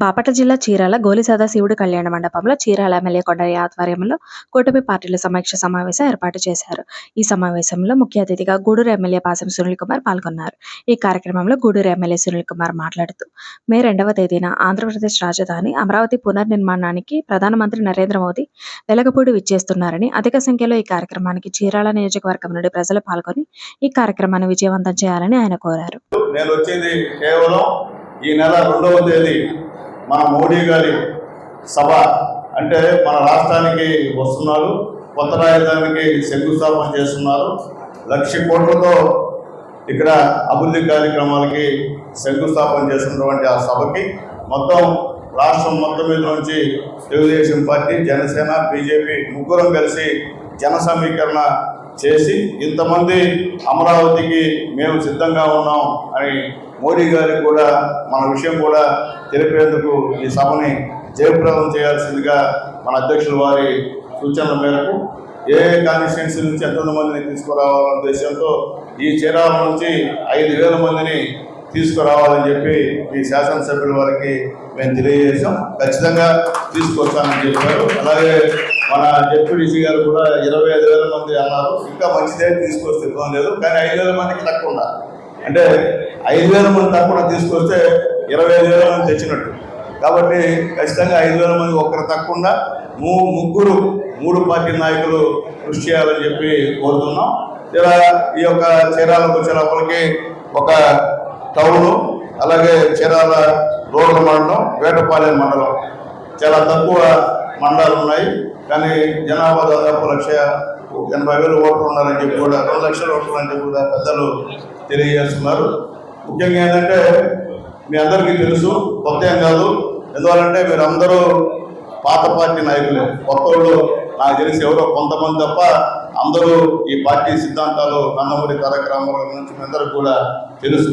బాపట్ల జిల్లా చీరాల గోలి సదాశివుడు కళ్యాణ మండపంలో చీరాల ఎమ్మెల్యే కొండయ్య ఆధ్వర్యంలో కూటమి పార్టీల సమీక్ష సమావేశం ఏర్పాటు చేశారు. ఈ సమావేశంలో ముఖ్య అతిథిగా గూడూరు ఎమ్మెల్యే పాసం సునీల్ కుమార్ పాల్గొన్నారు. ఈ కార్యక్రమంలో గూడూరు ఎమ్మెల్యే సునీల్ కుమార్ మాట్లాడుతూ మే రెండవ తేదీన ఆంధ్రప్రదేశ్ రాజధాని అమరావతి పునర్నిర్మాణానికి ప్రధానమంత్రి నరేంద్ర మోదీ వెలగపూడి విచ్చేస్తున్నారని అధిక సంఖ్యలో ఈ కార్యక్రమానికి చీరాల నియోజకవర్గం నుండి ప్రజలు పాల్గొని ఈ కార్యక్రమాన్ని విజయవంతం చేయాలని ఆయన కోరారు. నేను వచ్చింది కేవలం ఈ నెల రెండవ తేదీ మన మోడీ గారి సభ అంటే మన రాష్ట్రానికి వస్తున్నారు కొత్త రాజధానికి శంకుస్థాపన చేస్తున్నారు. లక్ష కోట్లతో ఇక్కడ అభివృద్ధి కార్యక్రమాలకి శంకుస్థాపన చేస్తున్నటువంటి ఆ సభకి మొత్తం రాష్ట్రం మొత్తం మీద నుంచి తెలుగుదేశం పార్టీ జనసేన బీజేపీ ముగ్గురం కలిసి జన సమీకరణ చేసి ఇంతమంది అమరావతికి మేము సిద్ధంగా ఉన్నాం అని మోడీ గారికి కూడా మన విషయం కూడా తెలిపేందుకు ఈ సభని జయప్రదం చేయాల్సిందిగా మన అధ్యక్షుల వారి సూచనల మేరకు ఏ కాన్స్టిట్యున్సీ నుంచి ఎంతమందిని మందిని తీసుకురావాలనే ఉద్దేశంతో ఈ చీరాల నుంచి ఐదు వేల మందిని తీసుకురావాలని చెప్పి ఈ శాసనసభ్యుల వారికి మేము తెలియజేసాం ఖచ్చితంగా తీసుకొస్తానని చెప్పారు. అలాగే మన డిప్యూటీసీ గారు కూడా ఇరవై ఐదు వేల మంది అన్నారు. ఇంకా మంచిదే తీసుకొస్తే ఇబ్బంది లేదు కానీ ఐదు వేల మందికి తక్కువ అంటే ఐదు వేల మంది తక్కువ తీసుకొస్తే ఇరవై ఐదు వేల మంది తెచ్చినట్టు. కాబట్టి ఖచ్చితంగా ఐదు వేల మంది ఒక్కరు తక్కువ మూ ముగ్గురు మూడు పార్టీ నాయకులు కృషి చేయాలని చెప్పి కోరుతున్నాం. ఇలా ఈ యొక్క చీరాలకు వచ్చే లోపలికి ఒక టౌను అలాగే చీరాల రూరల్ మండలం వేటపాలెం మండలం. చాలా తక్కువ మండలాలు ఉన్నాయి. కానీ జనాభా దాదాపు లక్ష ఎనభై వేలు ఓట్లు ఉన్నారని చెప్పి కూడా రెండు లక్షల ఓట్లు అని చెప్పి కూడా పెద్దలు తెలియజేస్తున్నారు. ముఖ్యంగా ఏంటంటే మీ అందరికీ తెలుసు కొత్త ఏం కాదు. ఎందువల్లంటే మీరు అందరూ పాత పార్టీ నాయకులే. కొత్త వాళ్ళు నాకు తెలిసి ఎవరో కొంతమంది తప్ప అందరూ ఈ పార్టీ సిద్ధాంతాలు నందమూరి తారక రామారావు నుంచి అందరూ కూడా తెలుసు.